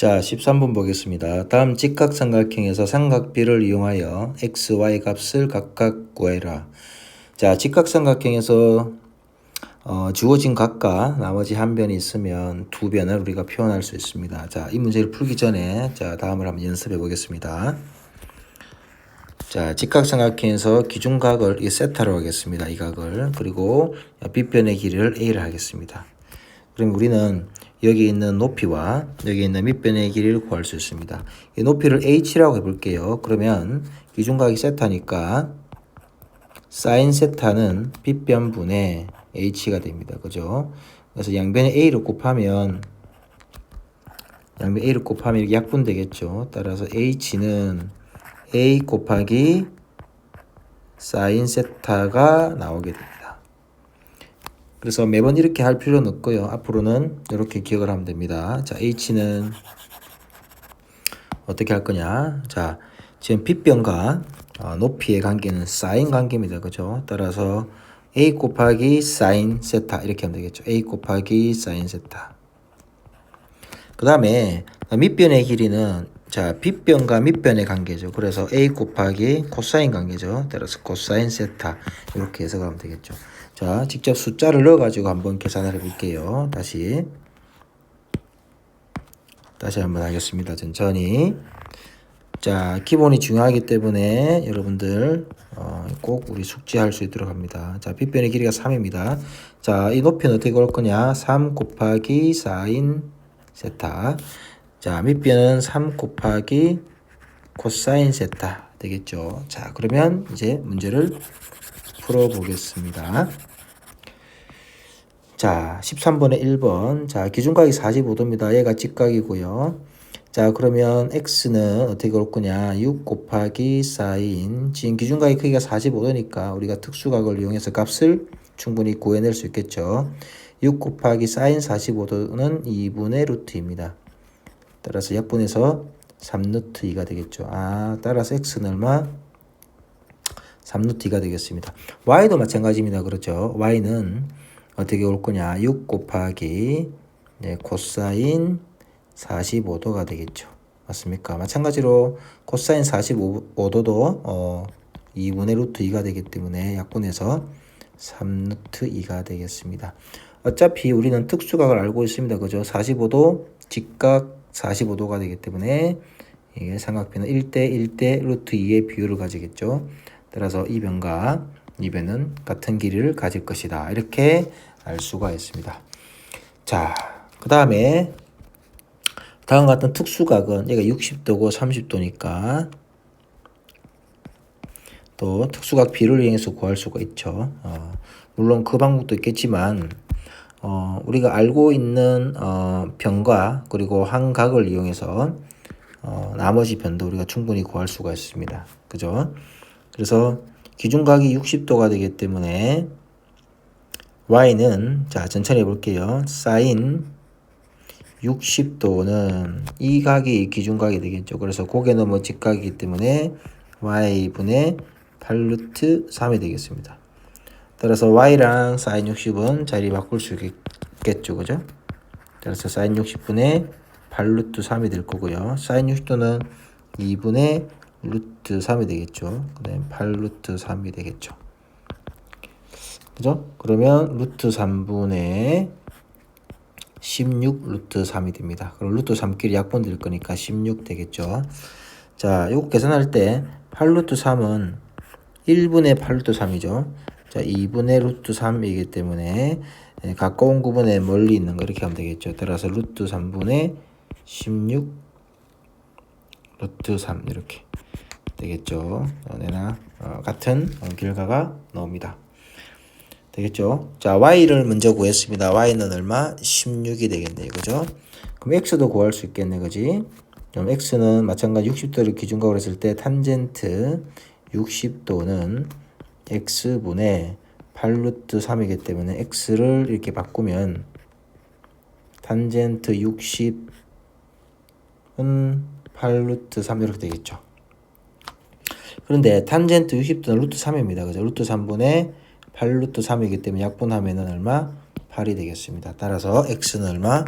자, 13번 보겠습니다. 다음 직각삼각형에서 삼각비를 이용하여 x, y 값을 각각 구해라. 자, 직각삼각형에서 어, 주어진 각과 나머지 한 변이 있으면 두 변을 우리가 표현할 수 있습니다. 자, 이 문제를 풀기 전에 자, 다음을 한번 연습해 보겠습니다. 자, 직각삼각형에서 기준각을 이 세타로 하겠습니다. 이 각을. 그리고 빗변의 길이를 a를 하겠습니다. 그럼 우리는 여기 있는 높이와 여기 있는 밑변의 길이를 구할 수 있습니다. 이 높이를 h라고 해볼게요. 그러면 기준각이 세타니까 사인 세타는 빗변분의 h가 됩니다. 그죠? 그래서 양변에 a를 곱하면 양변 a를 곱하면 이렇게 약분 되겠죠. 따라서 h는 a 곱하기 사인 세타가 나오게 됩니다. 그래서 매번 이렇게 할 필요는 없고요. 앞으로는 이렇게 기억을 하면 됩니다. 자, h는 어떻게 할 거냐? 자, 지금 빗변과 어, 높이의 관계는 사인 관계입니다. 그죠? 따라서 a 곱하기 사인 세타 이렇게 하면 되겠죠. a 곱하기 사인 세타. 그 다음에 밑변의 길이는 자 빗변과 밑변의 관계죠. 그래서 a 곱하기 코사인 관계죠. 따라서 코사인 세타 이렇게 해석하면 되겠죠. 자 직접 숫자를 넣어가지고 한번 계산을 해볼게요. 다시 다시 한번 하겠습니다. 천천히. 자, 기본이 중요하기 때문에 여러분들 어, 꼭 우리 숙지할 수 있도록 합니다. 자, 빗변의 길이가 3입니다. 자, 이 높이는 어떻게 올 거냐? 3 곱하기 4인 세타. 자, 밑변은 3 곱하기 코사인 세타 되겠죠. 자, 그러면 이제 문제를 풀어 보겠습니다. 자, 13번에 1번. 자, 기준각이 45도입니다. 얘가 직각이고요. 자, 그러면 x는 어떻게 올 거냐? 6 곱하기 사인. 지금 기준각의 크기가 45도니까 우리가 특수각을 이용해서 값을 충분히 구해낼 수 있겠죠. 6 곱하기 사인 45도는 2분의 루트입니다. 따라서 약분해서 3루트 2가 되겠죠. 아, 따라서 x는 얼마? 3루트 2가 되겠습니다. y도 마찬가지입니다. 그렇죠. y는 어떻게 올 거냐? 6 곱하기 네, 코사인 45도가 되겠죠. 맞습니까? 마찬가지로 코사인 45도도 어, 2분의 루트 2가 되기 때문에 약분해서 3루트 2가 되겠습니다. 어차피 우리는 특수각을 알고 있습니다. 그죠? 45도 직각 45도가 되기 때문에 이게 삼각비는 1대 1대 루트 2의 비율을 가지겠죠. 따라서 이 변과 이 변은 같은 길이를 가질 것이다. 이렇게 알 수가 있습니다. 자, 그 다음에 다음 같은 특수각은 얘가 60도고 30도니까 또 특수각 비를 이용해서 구할 수가 있죠. 어, 물론 그 방법도 있겠지만 어, 우리가 알고 있는 어, 변과 그리고 한 각을 이용해서 어, 나머지 변도 우리가 충분히 구할 수가 있습니다. 그죠? 그래서 기준각이 60도가 되기 때문에 y는 자 천천히 해볼게요. 사인 60도는 이 각이 기준각이 되겠죠. 그래서 고개 넘어 직각이기 때문에 y분의 8루트 3이 되겠습니다. 따라서 y랑 sin 60은 자리 바꿀 수 있겠죠. 그죠? 따라서 sin 60분의 8루트 3이 될 거고요. sin 60도는 2분의 루트 3이 되겠죠. 그 다음에 8루트 3이 되겠죠. 그죠? 그러면 루트 3분의 16 루트 3이 됩니다. 그럼 루트 3끼리 약분 될 거니까 16 되겠죠. 자, 이거 계산할 때 8루트 3은 1분의 8루트 3이죠. 자, 2분의 루트 3이기 때문에 예, 가까운 구분에 멀리 있는 거 이렇게 하면 되겠죠. 따라서 루트 3분의 16 루트 3 이렇게 되겠죠. 내나 어, 같은 어, 결과가 나옵니다. 되겠죠? 자, y를 먼저 구했습니다. y는 얼마? 16이 되겠네요. 그죠? 그럼 x도 구할 수 있겠네. 그지? 그럼 x는 마찬가지 60도를 기준각으로 했을 때 탄젠트 60도는 x분의 8루트 3이기 때문에 x를 이렇게 바꾸면 탄젠트 60은 8루트 3 이렇게 되겠죠. 그런데 탄젠트 60도는 루트 3입니다. 그죠? 루트 3분의 8루트 3이기 때문에 약분하면은 얼마? 8이 되겠습니다. 따라서 x는 얼마?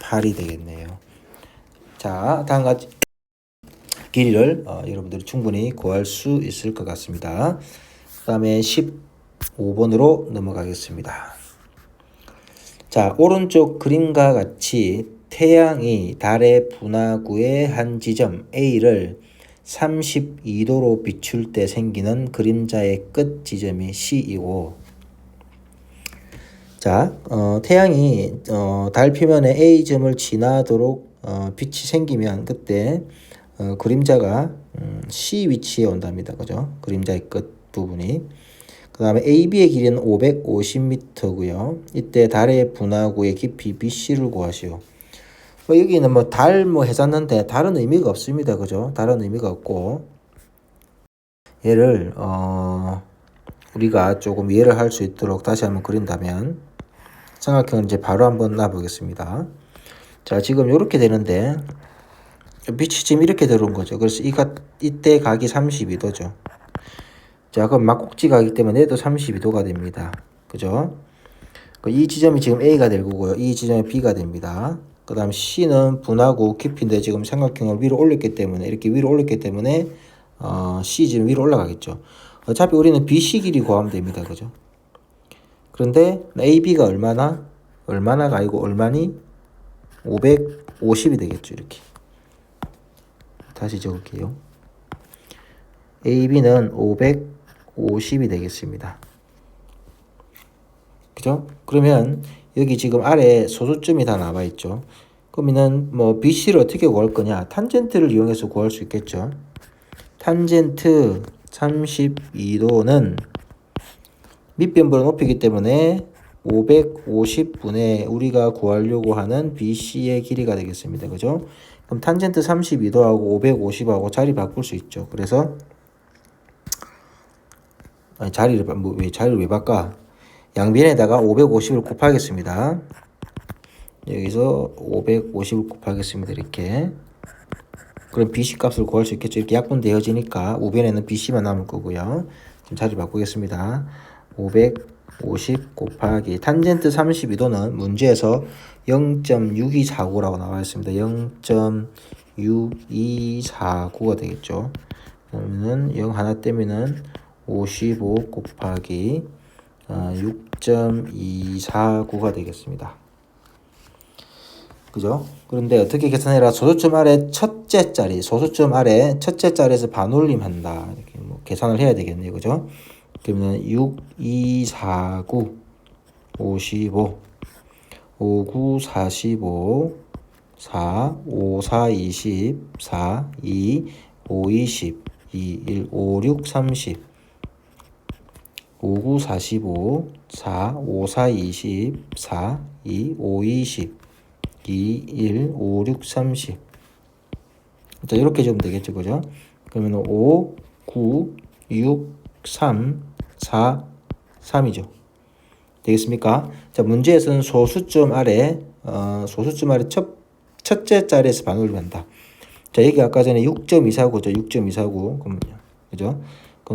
8이 되겠네요. 자, 다음 같이 길이를 어, 여러분들이 충분히 구할 수 있을 것 같습니다. 그 다음에 15번으로 넘어가겠습니다. 자, 오른쪽 그림과 같이 태양이 달의 분화구의 한 지점 A를 32도로 비출 때 생기는 그림자의 끝 지점이 C이고 자, 어, 태양이 어, 달 표면에 A점을 지나도록 어, 빛이 생기면 그때 어, 그림자가 음, C 위치에 온답니다. 그죠? 그림자의 끝 부분이. 그 다음에 AB의 길이는 550m고요. 이때 달의 분화구의 깊이 BC를 구하시오. 뭐 여기는 뭐 달 뭐 해놨는데 다른 의미가 없습니다. 그죠? 다른 의미가 없고 얘를 어 우리가 조금 이해를 할 수 있도록 다시 한번 그린다면 삼각형을 이제 바로 한번 놔보겠습니다. 자 지금 이렇게 되는데 빛이 지금 이렇게 들어온 거죠. 그래서 이가 이때 각이 32도죠. 자 그럼 막꼭지 가기 때문에 얘도 32도가 됩니다. 그죠? 그이 지점이 지금 A가 될 거고요. 이 지점이 B가 됩니다. 그 다음 C는 분하고 깊이인데 지금 삼각형을 위로 올렸기 때문에 이렇게 위로 올렸기 때문에 어, C 지금 위로 올라가겠죠. 어차피 우리는 BC 길이 구하면 됩니다. 그죠? 그런데 AB가 얼마나? 얼마나가 아니고 얼마니? 550이 되겠죠. 이렇게. 다시 적을게요. AB는 550이 되겠습니다. 그죠? 그러면 여기 지금 아래 소수점이 다 나와 있죠. 그러면은 뭐 BC를 어떻게 구할 거냐? 탄젠트를 이용해서 구할 수 있겠죠. 탄젠트 32도는 밑변부를 높이기 때문에 550분의 우리가 구하려고 하는 BC의 길이가 되겠습니다. 그죠? 그럼 탄젠트 32도하고 550하고 자리 바꿀 수 있죠. 그래서 아니, 자리를 바- 뭐, 왜 자리를 왜 바꿔? 양변에다가 550을 곱하겠습니다. 여기서 550을 곱하겠습니다. 이렇게. 그럼 BC 값을 구할 수 있겠죠. 이렇게 약분되어지니까 우변에는 BC만 남을 거고요. 지금 자리 바꾸겠습니다. 550 곱하기 탄젠트 32도는 문제에서 0.6249라고 나와 있습니다. 0.6249가 되겠죠. 그러면은 0 하나 떼면은 55 곱하기 아, 6.249가 되겠습니다. 그죠? 그런데 어떻게 계산해라? 소수점 아래 첫째 자리, 소수점 아래 첫째 자리에서 반올림 한다. 이렇게 뭐 계산을 해야 되겠네요. 그죠? 그러면 6, 2, 4, 9, 55, 5, 9, 45, 4, 5, 4, 20, 4, 2, 5, 20, 2, 1, 5, 6, 30, 5, 9, 45, 4, 5, 4, 20, 4, 2, 5, 20, 2, 1, 5, 6, 30. 자, 이렇게 적으면 되겠죠, 그죠? 그러면 5, 9, 6, 3, 4, 3이죠. 되겠습니까? 자, 문제에서는 소수점 아래, 어, 소수점 아래 첫, 첫째 자리에서 반올림 한다. 자, 여기 아까 전에 6.249죠. 6.249. 그럼요. 그죠?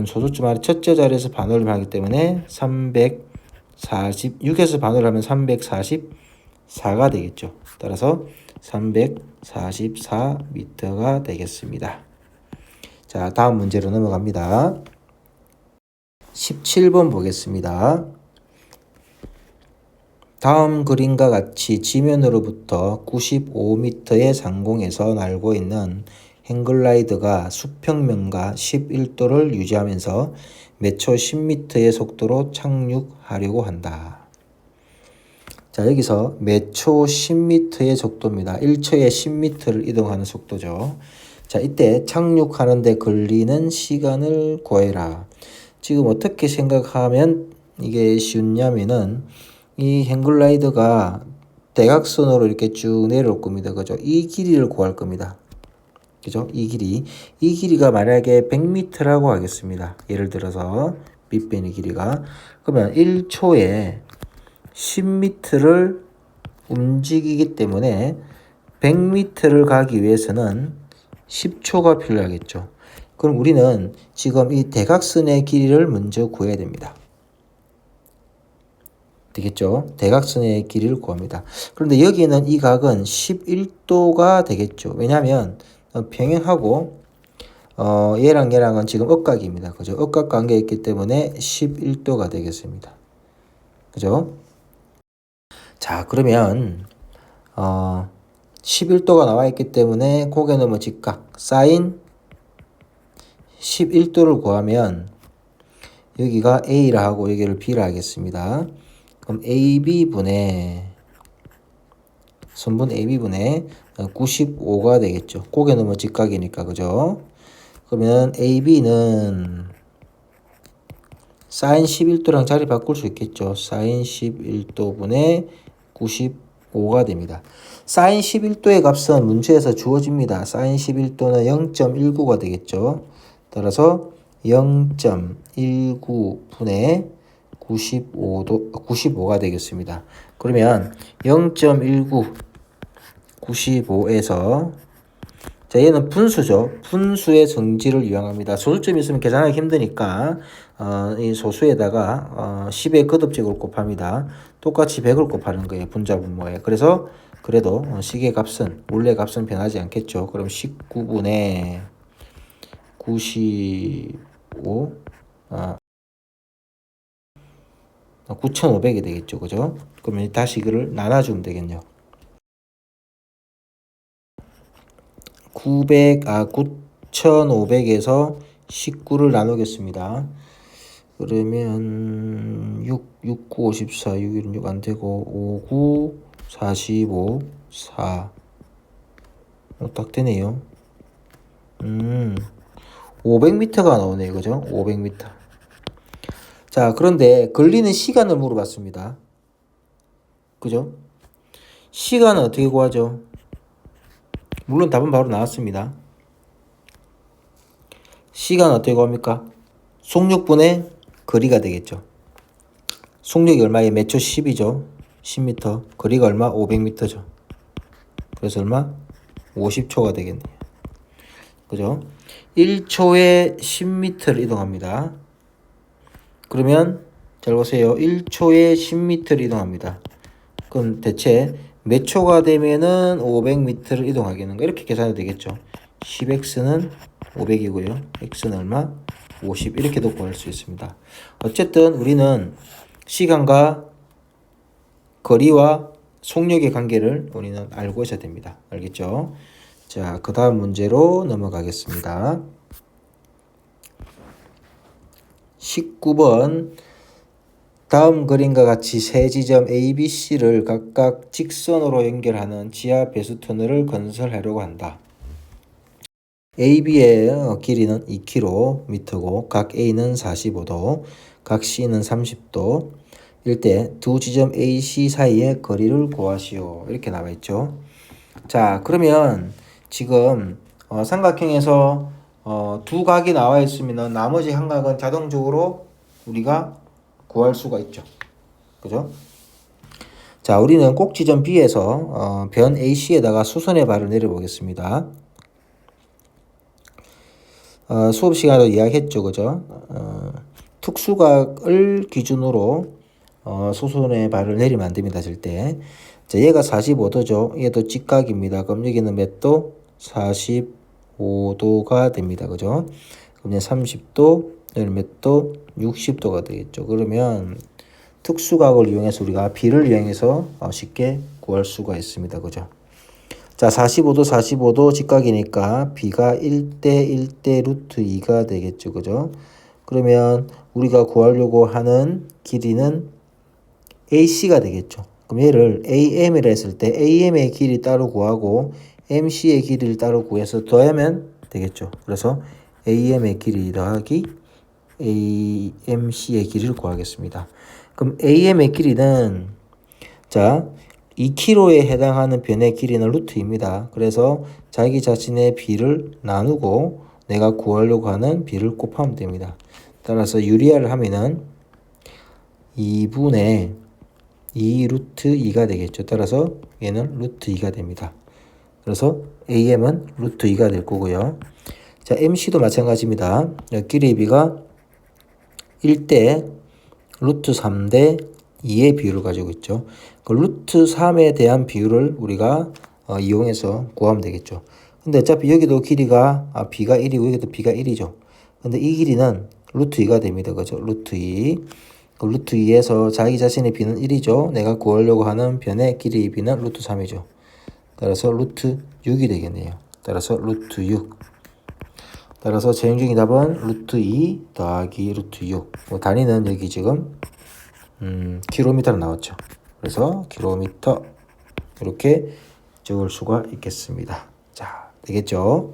그럼 아래 첫째 자리에서 반올림 하기 때문에 346에서 반올림하면 344가 되겠죠. 따라서 344m가 되겠습니다. 자, 다음 문제로 넘어갑니다. 17번 보겠습니다. 다음 그림과 같이 지면으로부터 95m의 상공에서 날고 있는 행글라이드가 수평면과 11도를 유지하면서 매초 10m의 속도로 착륙하려고 한다. 자, 여기서 매초 10m의 속도입니다. 1초에 10m를 이동하는 속도죠. 자, 이때 착륙하는데 걸리는 시간을 구해라. 지금 어떻게 생각하면 이게 쉽냐면은 이 행글라이더가 대각선으로 이렇게 쭉 내려올 겁니다. 그죠? 이 길이를 구할 겁니다. 그죠? 이 길이. 이 길이가 만약에 100m라고 하겠습니다. 예를 들어서 밑변의 길이가. 그러면 1초에 10m를 움직이기 때문에 100m를 가기 위해서는 10초가 필요하겠죠. 그럼 우리는 지금 이 대각선의 길이를 먼저 구해야 됩니다. 되겠죠. 대각선의 길이를 구합니다. 그런데 여기는 이 각은 11도가 되겠죠. 왜냐하면 어, 평행하고 어, 얘랑 얘랑은 지금 억각입니다. 그죠? 억각 관계에 있기 때문에 11도가 되겠습니다. 그죠? 자, 그러면 어, 11도가 나와 있기 때문에 고개 넘어 직각 사인 11도를 구하면 여기가 A라 하고 여기를 B라 하겠습니다. 그럼 AB분의 선분 AB분의 95가 되겠죠. 고개 넘어 직각이니까 그죠? 그러면 AB는 사인 11도랑 자리 바꿀 수 있겠죠. 사인 11도분의 95가 됩니다. 사인 11도의 값은 문제에서 주어집니다. 사인 11도는 0.19가 되겠죠. 따라서 0.19분의 95도 95가 되겠습니다. 그러면 0.19 95에서 자 얘는 분수죠. 분수의 정지를 이용합니다. 소수점이 있으면 계산하기 힘드니까 어, 이 소수에다가 어, 10의 거듭직을 곱합니다. 똑같이 100을 곱하는 거예요. 분자 분모에. 그래서 그래도 어, 시계 값은 원래 값은 변하지 않겠죠. 그럼 19분의 95 아, 9,500이 되겠죠. 그죠? 그러면 다시 이거를 나눠주면 되겠네요. 900, 아, 9,500에서 19를 나누겠습니다. 그러면 6, 6, 9, 54, 6, 1, 6 안 되고 5, 9, 45, 4. 어, 딱 되네요. 음, 500m가 나오네요. 그죠? 500m. 자, 그런데 걸리는 시간을 물어봤습니다. 그죠? 시간은 어떻게 구하죠? 물론 답은 바로 나왔습니다. 시간 어떻게 구합니까? 속력분의 거리가 되겠죠. 속력이 얼마에 몇초 10이죠. 10m. 거리가 얼마? 500m죠. 그래서 얼마? 50초가 되겠네요. 그죠? 1초에 10m를 이동합니다. 그러면 잘 보세요. 1초에 10m를 이동합니다. 그럼 대체 몇 초가 되면은 500m를 이동하겠는가? 이렇게 계산이 되겠죠. 10x는 500이고요. x는 얼마? 50 이렇게도 구할 수 있습니다. 어쨌든 우리는 시간과 거리와 속력의 관계를 우리는 알고 있어야 됩니다. 알겠죠? 자, 그 다음 문제로 넘어가겠습니다. 19번 다음 그림과 같이 세 지점 A, B, C를 각각 직선으로 연결하는 지하 배수 터널을 건설하려고 한다. AB의 길이는 2km고 각 A는 45도, 각 C는 30도. 일 때 두 지점 A, C 사이의 거리를 구하시오. 이렇게 나와 있죠. 자, 그러면 지금 어, 삼각형에서 어, 두 각이 나와 있으면 나머지 한 각은 자동적으로 우리가 구할 수가 있죠. 그죠? 자, 우리는 꼭 지점 B에서 어, 변 AC에다가 수선의 발을 내려보겠습니다. 어, 수업 시간에도 이야기했죠. 그죠? 어, 특수각을 기준으로 어, 수선의 발을 내리면 안 됩니다. 절대. 자, 얘가 45도죠. 얘도 직각입니다. 그럼 여기는 몇 도? 45도가 됩니다. 그죠? 그럼 30도, 여기는 몇 도? 60도가 되겠죠. 그러면 특수각을 이용해서 우리가 B를 이용해서 어, 쉽게 구할 수가 있습니다. 그죠? 자, 45도, 45도 직각이니까 B가 1대 1대 루트 2가 되겠죠. 그죠? 그러면 우리가 구하려고 하는 길이는 AC가 되겠죠. 그럼 얘를 AM이라 했을 때 AM의 길이 따로 구하고 MC의 길이를 따로 구해서 더하면 되겠죠. 그래서 AM의 길이 더하기 AMC의 길이를 구하겠습니다. 그럼 AM의 길이는 자 2km에 해당하는 변의 길이는 루트입니다. 그래서 자기 자신의 b를 나누고 내가 구하려고 하는 b를 곱하면 됩니다. 따라서 유리화를 하면은 2분의 2 루트 2가 되겠죠. 따라서 얘는 루트 2가 됩니다. 그래서 AM은 루트 2가 될 거고요. 자, MC도 마찬가지입니다. 길이 b가 1대 루트 3대 2의 비율을 가지고 있죠. 그 루트 3에 대한 비율을 우리가 어, 이용해서 구하면 되겠죠. 근데 어차피 여기도 길이가 아, b가 1이고 여기도 b가 1이죠. 근데 이 길이는 루트 2가 됩니다. 그죠? 루트 2. 그 루트 2에서 자기 자신의 b는 1이죠. 내가 구하려고 하는 변의 길이의 b는 루트 3이죠. 따라서 루트 6이 되겠네요. 따라서 루트 6. 따라서 제형적인 답은 루트 2 더하기 루트 6. 뭐 단위는 여기 지금 음, 킬로미터로 나왔죠. 그래서 킬로미터 이렇게 적을 수가 있겠습니다. 자, 되겠죠?